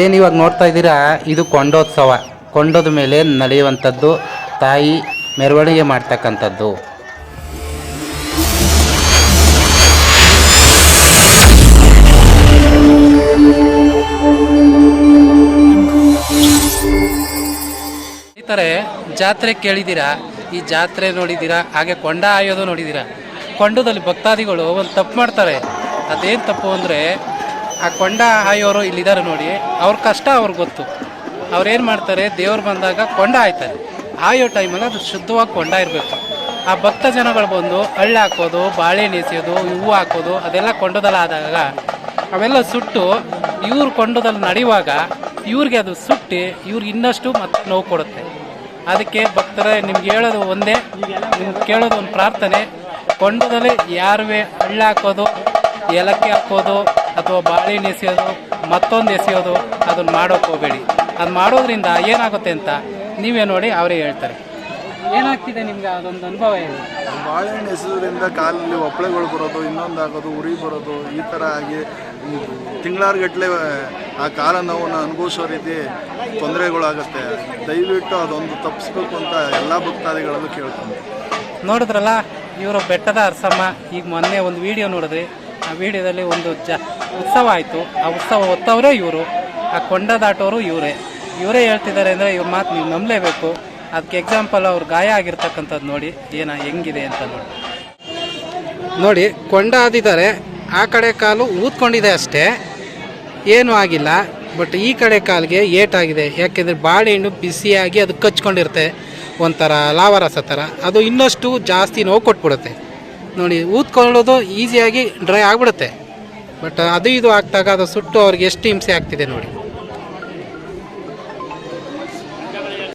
ಏನು ಇವಾಗ ನೋಡ್ತಾ ಇದ್ದೀರಾ? ಇದು ಕೊಂಡೋತ್ಸವ. ಕೊಂಡೋದ ಮೇಲೆ ನಡೆಯುವಂಥದ್ದು ತಾಯಿ ಮೆರವಣಿಗೆ ಮಾಡ್ತಕ್ಕಂಥದ್ದು. ಸ್ನೇಹಿತರೆ, ಜಾತ್ರೆ ಕೇಳಿದ್ದೀರಾ? ಈ ಜಾತ್ರೆ ನೋಡಿದ್ದೀರಾ? ಹಾಗೆ ಕೊಂಡ ಆಯೋದು ನೋಡಿದ್ದೀರಾ? ಕೊಂಡದಲ್ಲಿ ಭಕ್ತಾದಿಗಳು ಒಂದು ತಪ್ಪು ಮಾಡ್ತಾರೆ. ಅದೇನು ತಪ್ಪು ಅಂದರೆ ಆ ಕೊಂಡ ಆಯೋರು ಇಲ್ಲಿದ್ದಾರೆ ನೋಡಿ, ಅವ್ರ ಕಷ್ಟ ಅವ್ರಿಗೆ ಗೊತ್ತು. ಅವ್ರೇನು ಮಾಡ್ತಾರೆ, ದೇವ್ರು ಬಂದಾಗ ಕೊಂಡ ಆಯ್ತಾರೆ ಆಯೋ ಟೈಮಲ್ಲಿ ಅದು ಶುದ್ಧವಾಗಿ ಕೊಂಡ ಇರಬೇಕು. ಆ ಭಕ್ತ ಜನಗಳು ಬಂದು ಹಳ್ಳಿ ಹಾಕೋದು ಬಾಳೆಹಣ್ಣು ಎಸೆಯೋದು ಹೂವು ಹಾಕೋದು, ಅದೆಲ್ಲ ಕೊಂಡದಲ್ಲಿ ಆದಾಗ ಅವೆಲ್ಲ ಸುಟ್ಟು ಇವ್ರ ಕೊಂಡದಲ್ಲಿ ನಡೆಯುವಾಗ ಇವ್ರಿಗೆ ಅದು ಸುಟ್ಟು ಇವ್ರಿಗೆ ಇನ್ನಷ್ಟು ಮತ್ತೆ ನೋವು ಕೊಡುತ್ತೆ. ಅದಕ್ಕೆ ಭಕ್ತರೇ, ನಿಮ್ಗೆ ಹೇಳೋದು ಒಂದೇ, ನಿಮ್ಗೆ ಕೇಳೋದು ಒಂದು ಪ್ರಾರ್ಥನೆ. ಕೊಂಡದಲ್ಲಿ ಯಾರುವೆ ಹಳ್ಳ ಹಾಕೋದು, ಏಲಕ್ಕಿ ಹಾಕೋದು ಅಥವಾ ಬಾಳೆಹಣ್ಣು ಎಸೆಯೋದು ಮತ್ತೊಂದು ಎಸೆಯೋದು ಅದನ್ನು ಮಾಡೋಕೆ ಹೋಗಬೇಡಿ. ಅದು ಮಾಡೋದ್ರಿಂದ ಏನಾಗುತ್ತೆ ಅಂತ ನೀವೇ ನೋಡಿ ಅವರೇ ಹೇಳ್ತಾರೆ. ಏನಾಗ್ತಿದೆ ನಿಮ್ಗೆ ಅದೊಂದು ಅನುಭವ ಇದೆ ಬಾಳೆಹಣ್ಣು ಎಸೆಯೋದ್ರಿಂದ ಕಾಲಲ್ಲಿ ಒಪ್ಪಳೆಗಳು ಬರೋದು ಇನ್ನೊಂದು ಆಗೋದು ಉರಿ ಬರೋದು ಈ ಥರ ಆಗಿ ತಿಂಗಳಾರ್ಗಟ್ಲೆ ಆ ಕಾಲ ನೋವನ್ನು ಅನುಭವಿಸೋ ರೀತಿ ತೊಂದರೆಗಳಾಗುತ್ತೆ. ದಯವಿಟ್ಟು ಅದೊಂದು ತಪ್ಪಿಸ್ಬೇಕು ಅಂತ ಎಲ್ಲ ಭಕ್ತಾದಿಗಳಲ್ಲೂ ಕೇಳ್ಕೊಂಡು ನೋಡಿದ್ರಲ್ಲ ಇವರು ಬೆಟ್ಟದ ಅರಸಮ್ಮ ಈಗ ಮೊನ್ನೆ ಒಂದು ವಿಡಿಯೋ ನೋಡಿದ್ರಿ. ಆ ವಿಡಿಯೋದಲ್ಲಿ ಒಂದು ಜ ಉತ್ಸವ ಆಯಿತು. ಆ ಉತ್ಸವ ಹೊತ್ತವರೇ ಇವರು. ಆ ಕೊಂಡ ದಾಟೋರು ಇವರೇ. ಇವರೇ ಹೇಳ್ತಿದ್ದಾರೆ ಅಂದರೆ ಇವ್ರ ಮಾತು ನೀವು ನಂಬಲೇಬೇಕು. ಅದಕ್ಕೆ ಎಕ್ಸಾಂಪಲ್ ಅವ್ರು ಗಾಯ ಆಗಿರ್ತಕ್ಕಂಥದ್ದು ನೋಡಿ, ಏನ ಹೆಂಗಿದೆ ಅಂತ ನೋಡಿ. ನೋಡಿ ಕೊಂಡ ಆದಿದ್ದಾರೆ ಆ ಕಡೆ ಕಾಲು ಊದ್ಕೊಂಡಿದೆ ಅಷ್ಟೇ. ಏನೂ ಆಗಿಲ್ಲ. ಬಟ್ ಈ ಕಡೆ ಕಾಲಿಗೆ ಏಟಾಗಿದೆ. ಯಾಕೆಂದರೆ ಬಾಳೆಹಣ್ಣು ಬಿಸಿಯಾಗಿ ಅದು ಕಚ್ಕೊಂಡಿರುತ್ತೆ. ಒಂಥರ ಲಾವರಸ ಥರ. ಅದು ಇನ್ನಷ್ಟು ಜಾಸ್ತಿ ನೋವು ಕೊಟ್ಬಿಡುತ್ತೆ. ನೋಡಿ, ಊದ್ಕೊಳ್ಳೋದು ಈಸಿಯಾಗಿ ಡ್ರೈ ಆಗಿಬಿಡುತ್ತೆ. ಬಟ್ ಅದು ಇದು ಹಾಕ್ದಾಗ ಅದು ಸುಟ್ಟು ಅವ್ರಿಗೆ ಎಷ್ಟು ಹಿಂಸೆ ಆಗ್ತಿದೆ ನೋಡಿ.